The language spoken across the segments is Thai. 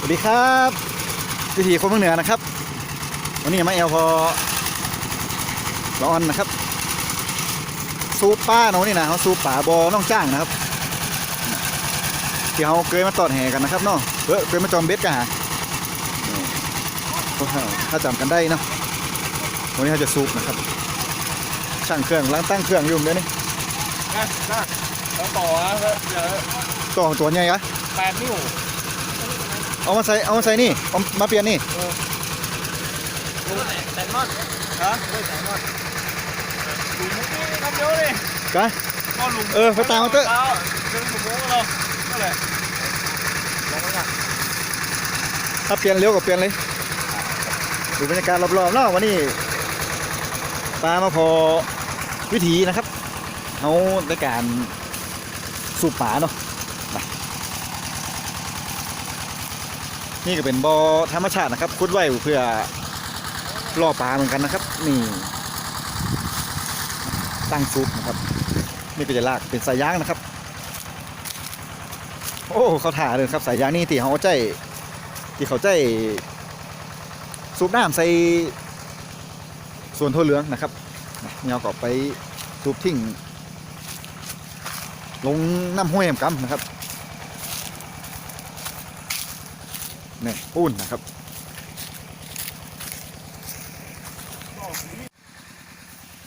สวัสดีครับวิถีคนเมืองเหนือนะครับ วันนี้มาแอลพอร้อนนะครับ ซูปป้าเนาะนี่นะเขาซูปป่าบอน้องจ้างนะครับที่เขาเคยมาตอดแห่กันนะครับเนาะเออเคยมาจอมเบ็ดกันฮะนี่ถ้าจำกันได้เนาะวันนี้เขาจะซูปนะครับ ช่างเครื่องล้างตั้งเครื่องอยู่เดี๋ยวนี้นะนะแล้วต่อนะเดี๋ยวตัวตัวใหญ่กะแปดนิ้ว เอามาใส่เอามาใส่นี่เอามาเปลี่ยนนี่แซลมอนฮะด้วยแซลมอนดูมุกนี่ครับเดี๋ยวดิกะก็ลุงเออไปตามมาเถอะเรื่องหมูมุกเราก็เลยลงไปนถ้าเปลี่ยนเร็วก็เปลี่ยนเลยดูบรรยากาศรอบๆเนาะวันนี้ปลามาพอวิถีนะครับเขาในการสูบป่าเนาะไป นี่ก็เป็นบ่อธรรมชาตินะครับคุดไว้เพื่อล่อปลาเหมือนกันนะครับ นี่ ตั้งซุปนะครับ นี่ก็จะลากเป็นสายยางนะครับ โอ้เขาถ่าเลยครับสายยางนี่ที่เขาใจที่เขาใจสูบน้ำใส่ส่วนทั่วเหลืองนะครับเนี่ยเอาก็ไปสูบทิ้งลงน้ำห้วยแหมกำนะครับ เนี่ยปูนนะครับ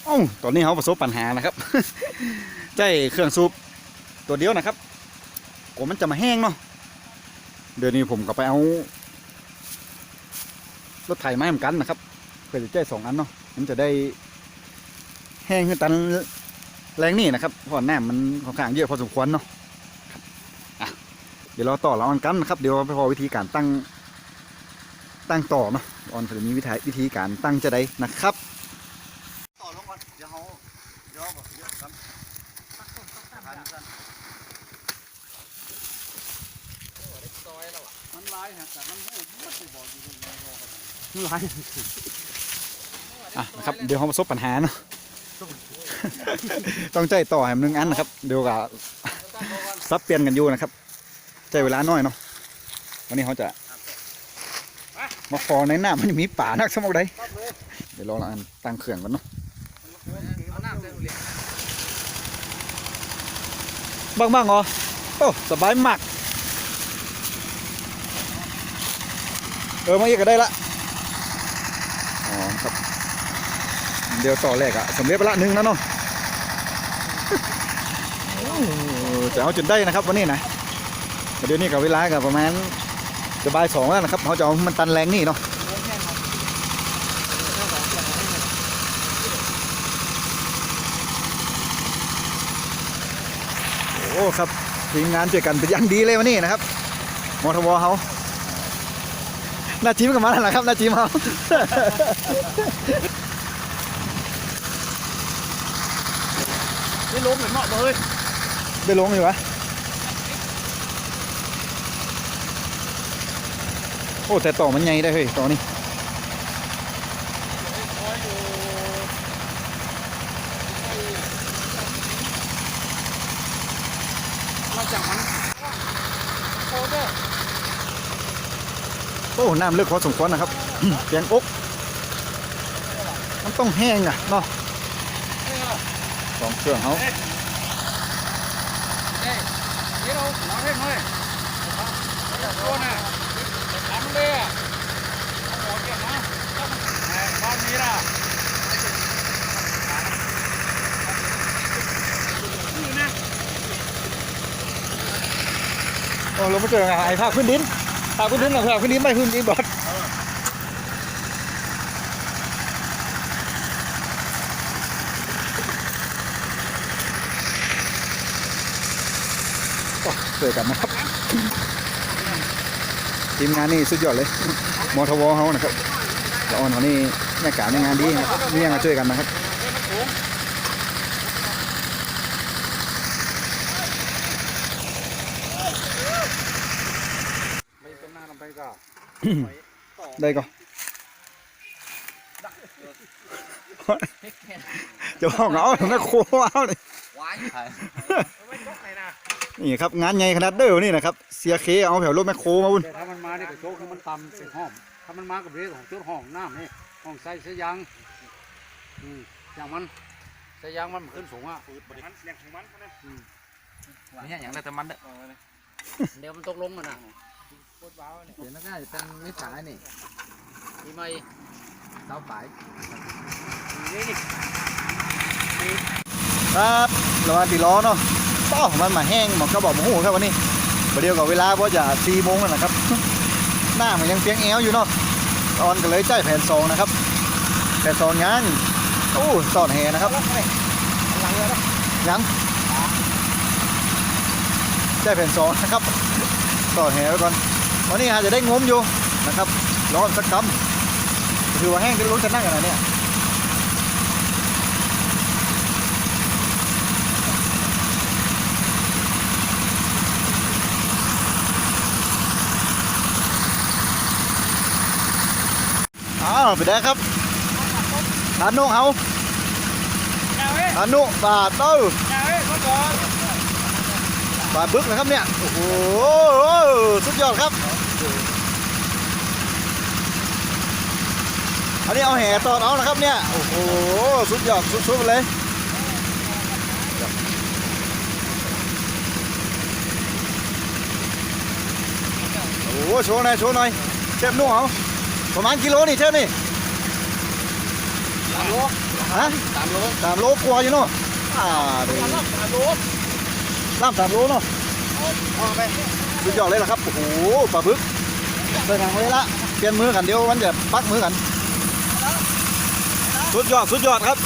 อ้าตอนนี้เขาประสบปัญหานะครับใจเครื่องสูบตัวเดียวนะครับกว่ามันจะมาแห้งเนาะเดี๋ยวนี้ผมก็ไปเอารถไถไม้เหมือนกันนะครับเพื่อจะแจ้สองอันเนาะมันจะได้แห้งขึ้นตันแรงนี่นะครับเพราะน้ำมันค่อนข้างเยอะพอสมควรเนาะ เดี๋ยวเราต่อเราอันกันนะครับ เดี๋ยวไปพอวิธีการตั้งตั้งต่อเนาะออนจะมีวิธีวิธีการตั้งจะได้นะครับต่อลงก่อนเดี๋ยวเขาเดี๋ยวเดี๋ยวครับมันลายฮะแต่มันไม่ไม่ได้บอกอยู่ในรอกันไรอะนะครับเดี๋ยวเขาประสบปัญหาเนาะต้องใจต่อให้มันหนึ่งอันนะครับ เดี๋ยวกับซับเปลี่ยนกันอยู่นะครับ ใจเวลาน้อยเนาะวันนี้เขาจะมาฟอในหน้ามันมีป่านักสมองใดเดี๋ยวรอละอันตั้งเครื่องก่อนเนาะบ้างบ้างๆเหรอโอ้สบายมากเออมาอีกก็ได้ละอ๋อครับ เดี๋ยวต่อแรกอะสำเร็จไปละหนึ่งแล้วเนาะจะเอาจนได้นะครับวันนี้นะ เดี๋ยวนี้กับเวลากับประมาณจะบ่ายสองแล้วนะครับเขาจะเอามันตันแรงนี่เนาะโอ้ครับทีมงานช่วยกันเป็นอย่างดีเลยวันนี้นะครับมอทวเขาหน้าทีมกับมาแล้วนะครับหน้าทีมเขาไม่ล้มเหมือนเหมาะเลยได้ลงอยู่วะ โอ้แต่ต่อมันใหญ่ได้เฮ้ยต่อนี่มาจากมันโคเดอร์โอ้น้ำลึกพอสมควรนะครับเสียงอกมันต้องแห้งอะเนาะสองเครื่องเขาเฮ้ยนี่เราหนาเท่งเลยตัวน่ะ ทำเลยอะเอาหัวเก็บมาบ้านนี้ล่ะนี่นะโอ้เรามาเจอกับไอ้ภาคพื้นดินภาคพื้นดินกับภาคพื้นดินไม่พื้นดินบอดโอ้เจอกันนะครับ ทีมงานนี่สุดยอดเลยมอทวเขานะครับละอ่อนเขานี่แม่กาในงานดีนะครับนี่ยังมาช่วยกันนะครับไม่เป็นหน้าลำไปก็ได้ก็จะบอกเอาถึงแม่ครัวเอาเลย ว้ายไม่จกไหนนะนี่ครับงานใหญ่ขนาดเด้อนี่นะครับเสียเคเอาแถวรถแมคโครมาบุญแต่ถ้ามันมาเนี่ยก็โชคให้มันต่ำเป็นห้องถ้ามันมากับเรื่องของจุดห้องน้ำนี่ห้องใส่เสยยางอืมอย่างมันเสยยางมันขึ้นสูงอะมันแรงของมันนะเนี่ยอย่างไรแต่มันเด้อเดี๋ยวมันตกลงกันนะเห็นแล้วก็เป็นนิสัยนี่มีไหมเสาฝ่ายนี่นี่ ครับระว่างตีล้อเนาะต้อมันมาแห้งหมอกก็บอกหมูครับวันนี้ประเดี๋ยวกับเวลาว่าะจะสี่โมงแล้วนะครับ หน้ามันยังเปียงแอวอยู่เนาะตอนก็เลยใจาแผ่นสองนะครับ แผ่นสองงานโอ้สอดแหนะครับยังใจแผ่นสองนะครับสอดแหไว้ก่อนวันนี้อาจจะได้งมอยู่นะครับร้อนสักคำถือว่าแห้งก็รู้จะนั่งกันนะเนี่ย อ้าวไปได้ครับทานนุเอาเอาเว้ยทานนุบาทเต้าเอาเว้ยคนก่อนบาทบึกนะครับเนี่ยโอ้โหสุดยอดครับอันนี้เอาแห่ตอนเอานะครับเนี่ยโอ้โหสุดยอดสุดๆไปเลยโอ้โหโชว์หน่อยโชว์หน่อยเชฟนุ่เอา ประมาณกิโลนี่เชฟนี่สามโลฮะสามโลสามโลกว่าอยู่เนาะอ่าดูสามโลล่ามสามโลเนาะเอาไปสุดยอดเลยล่ะครับโอ้โหปลาบึกเดินทางไว้ละเปลี่ยนมือกันเดี๋ยวมันจะปักมือกันสุดยอดสุดยอดครับ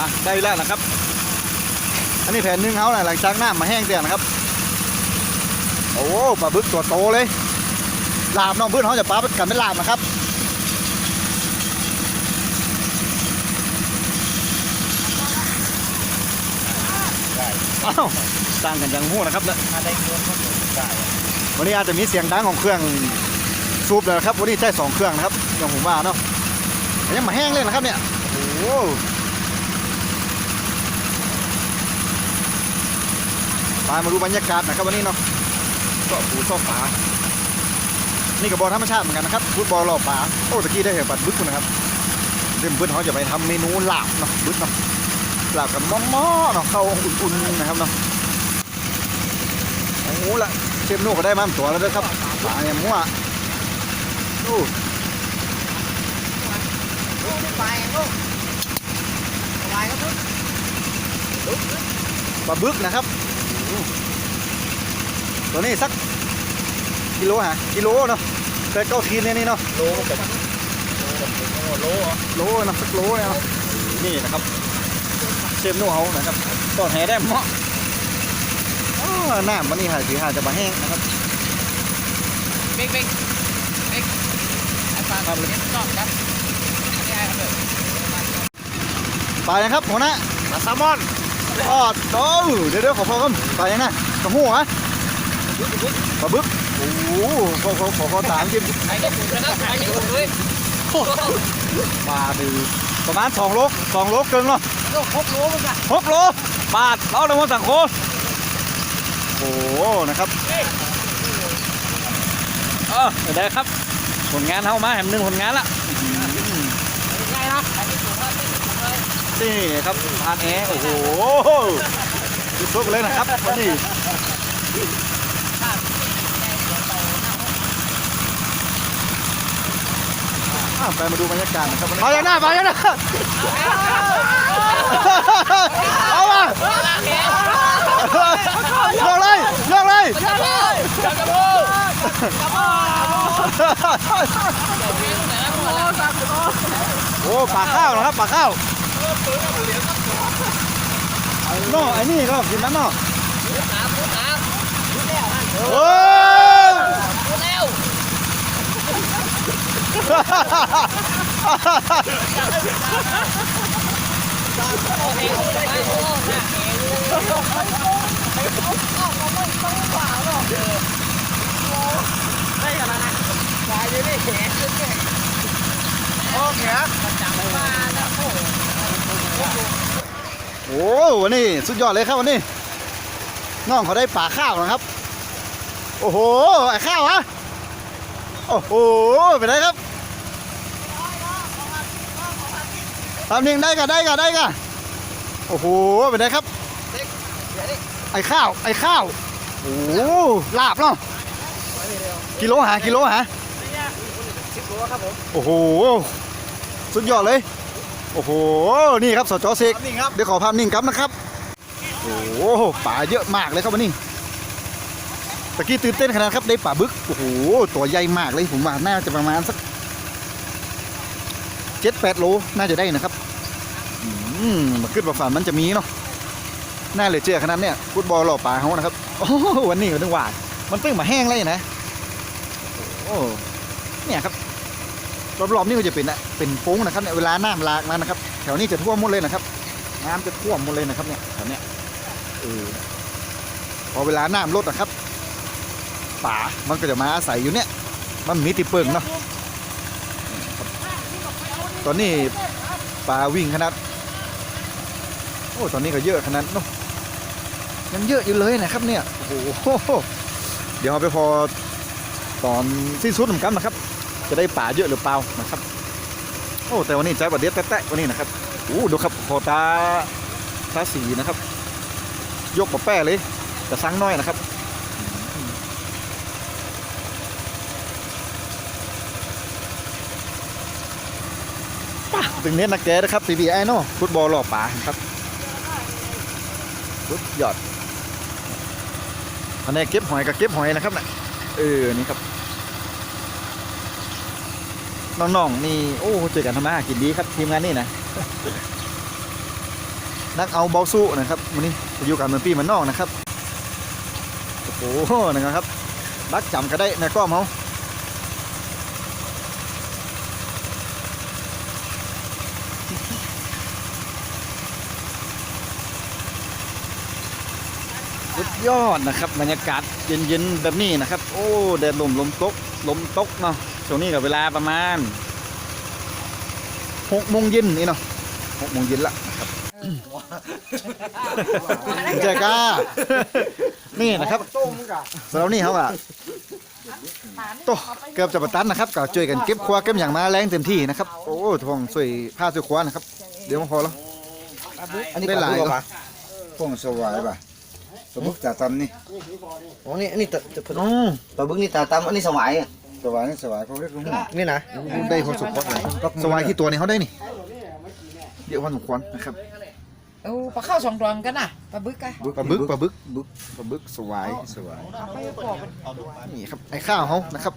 อะได้แล้วนะครับ อันนี้แผ่นหนึงเขาน่ะหลังจากน้ำมาแห้งเตียนะครับ โอ้ปลาบึกตัวโตเลย ลาบน้องเพื่อนเขาจะปลากันเป็นลาบนะครับอ้าวต่างกันอย่างหู้นะครับเนี่ยอะไรโดนคนได้วันนี้อาจจะมีเสียงดังของเครื่องสูบเลยนะครับวันนี้ใช้สองเครื่องนะครับอย่างผมว่าเนาะแต่ยังมาแห้งเลยนะครับเนี่ยโอ้โหไปมาดูบรรยากาศนะครับวันนี้เนาะ ก็ปูซอกฝานี่กับบอลธรรมชาติเหมือนกันนะครับฟุตบอลรอบฝาโอ้ตะกี้ได้เห็นปัดบึ้คุณนะครับเริ่มเพื่อนเขาจะไปทำเมนูลาบเนาะบึ้เนาะลาบกับหม้อๆเนาะเข้าอุ่นๆนะครับเนาะโอ้ละเชฟนูก็ได้มาตัวแล้วด้วยครับปลาเนี่ยมั่วดูไปลูกไปครับลูกปลาบึกนะครับ ตัวนี้สักกิโลฮะกิโลเนาะเคยเก้าทีนเนี่ยนี่เนาะโลกับโลหรอโลนะสักโลเนาะนี่นะครับเชฟนูเขานะครับตอนแห่ได้เหมาะน้ำมันนี่หาสีหาจะมาแห้งนะครับเบ๊กเบ๊กเบ๊กไอ้ปลาเนี้ยต้องครับนี่ไอ้ครับไปนะครับหัวหน้าปลาแซลมอนอ๋อโตเดี๋ยวเดี๋ยวขอพอกันไปยังไงกระหูฮะ ปลาบึกโอ้โหขอขอขอขอตามกินไอ้ก็ถูกนะครับไอ้ก็ถูกเลยปลาดือประมาณ2โล2โลเกินเนาะลูกหกโลมึงอะ6โลบาทเราในวันสังโคโอ้โหนะครับเออได้ครับ ผลงานเฮามาแหมหนึ่งผลงานละง่ายนะไอ้ที่ถูกว่าที่ถูกเลยนี่ครับทานแอร์โอ้โหสุดๆเลยนะครับวัน อะไปมาดูบรรยากาศนะครับไปยังหน้าไปยังหน้าเอามาเลือกเลยเลือกเลยจับเลยจับจับเลยจับเลยโอ้ปากข้าวนะครับปากข้าวนอไอ้นี่ก็กินน้ำนอหาพูดหาพูดแล้วโอ้ย พูดแล้ว โอเคคโอ้วันนี้สุดยอดเลยครับวันนี้น้องเขาได้ป่าข้าวนะครับ โอ้โหไอ้ข้าวฮะโอ้โหเป็นไรครับ ทำนิ่งได้กันได้กันได้กันโอ้โหเป็นไรครับ ไอ้ข้าว ไอ้ข้าว โอ้โหลาบเนาะกิโลหากิโลหาสิบโลครับผมโอ้โห สุดยอดเลย โอ้โห นี่ครับสจเซกนี่ครับเดี๋ยวขอภาพนิ่งครับนะครับ โอ้โหป่าเยอะมากเลยครับวันนี้ตะกี้ตื่นเต้นขนาดครับได้ป่าบึก โอ้โห ตัวใหญ่มากเลยผมว่าน่าจะประมาณสัก เจ็ดแปดโลน่าจะได้นะครับอืมมาขึ้นมาฝันมันจะมีเนาะน่าเลยเจอขนาดเนี้ยฟุตบอลหล่อป่าเขานะครับโอ้โหวันนี้ก็นึกว่ามันเพิ่งมาแห้งเลยนะโอ้เนี่ยครับรอบๆนี่ก็จะเป็นอะเป็นโป้งนะครับเนี่ยเวลาน้ำหลากมานะครับ แถวนี้จะท่วมหมดเลยนะครับ น้ำจะท่วมหมดเลยนะครับ เนี่ยแถวเนี้ยเออพอเวลาน้ำลดนะครับป่ามันก็จะมาอาศัยอยู่เนี่ย มันมีติเปิงเนาะ ตอนนี้ป่าวิ่งขนาด โอ้ ตอนนี้ก็เยอะขนาดเนาะยังเยอะอยู่เลยนะครับเนี่ย โอ้โห เดี๋ยวเอาไปพอตอนสิ้นสุดเหมือนกันนะครับ จะได้ป่าเยอะหรือเปล่านะครับ โอ้ แต่วันนี้ใจบัดเดียดแตะๆวันนี้นะครับ โอ้ดูครับโคตาตาสีนะครับ ยกปะแป้เลย แต่สังน้อยนะครับอืมป่ะ ถึงเน้นนักแกนะครับ CBI เนาะฟุตบอลหล่อป่าครับสุดยอดอันนี้เก็บหอยกับเก็บหอยนะครับนะเออนี่ครับน้องๆนี่โอ้เจอกันทำมากินดีครับทีมงานนี่นะนักเอาเบาสู้นะครับวันนี้อยู่กันเมือนปีเหมือนน้องนะครับโอ้โหนะครับรักจำก็ได้ในกล้องเขา สุดยอดนะครับบรรยากาศเย็นๆแบบนี้นะครับ โอ้แดดลมลมตกลมตกเนาะช่วงนี้กับเวลาประมาณหกโมงเย็นนี่เนาะหกโมงเย็นละนะครับเจ๊ก้านี่นะครับสำหรับนี่เขาอะโตเกือบจะประตันนะครับก็ช่วยกันเก็บครัวเก็บอย่างมาแรงเต็มที่นะครับ โอ้ทองสวยผ้าสวยคว้านะครับ เดี๋ยวมาพอแล้วอันนี้ได้หลายปเหรอปะพวงสวายป่ะ สมุกตาตำนี่อ๋อนี่อันนี้ตะตะอืมปลาบึกนี่ตาตำอันนี้สวายอะสวายนี่สวายเขาเรียกลุงนี่นะได้พอสมควรเลยสวายที่ตัวนี้เขาได้นี่เดี๋ยวพอสมควรนะครับเอาปลาข้าวสองดวงกันน่ะปลาบึกอะปลาบึกปลาบึกบึกปลาบึกสวายสวายเอาไปปอกมันนี่ครับไอ้ข้าวเขานะครับ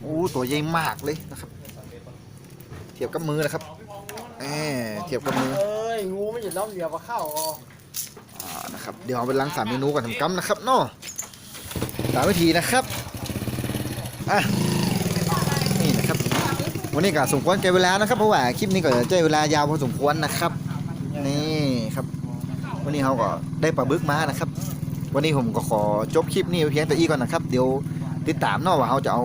โอ้ตัวใหญ่มากเลยนะครับ เทียบกับมือนะครับแหมเทียบกับมือเอ้ยงูไม่หยุดล้อมเหลียวปลาข้าวอ่า นะครับเดี๋ยวเอาไปล้างสามเมนูก่อนทำกัมนะครับเนาะตามวิธีนะครับอะนี่นะครับ วันนี้ก็สมควรแก่เวลานะครับเพราะว่าคลิปนี้ก็จะใช้เวลายาวพอสมควรนะครับนี่ครับ วันนี้เขาก็ได้ปลาบึกมานะครับ วันนี้ผมก็ขอจบคลิปนี้เพียงแต่อีก่อนนะครับเดี๋ยวติดตามเนาะว่าเขาจะเอา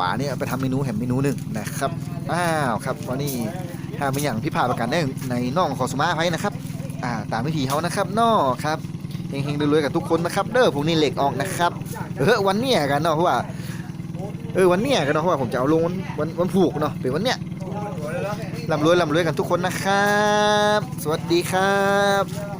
ป่าเนี่ยไปทำเมนูแหมเมนูหนึ่งนะครับอ้าวครับวันนี้ถ้าไม่อย่างพิพาทประกันได้ในน่องขอสมาไว้นะครับ อ่าตามวิธีเขานะครับนอครับเฮงๆรวยๆกับทุกคนนะครับ เด้อพวกนี้เหล็กออกนะครับเออวันเนี้ยกันเนาะเพราะว่าเออวันเนี้ยกันเนาะเพราะว่าผมจะเอาลงวันวันวันผูกเนาะเป็นวันเนี้ยลำรวยลำรวยกันทุกคนนะครับ สวัสดีครับ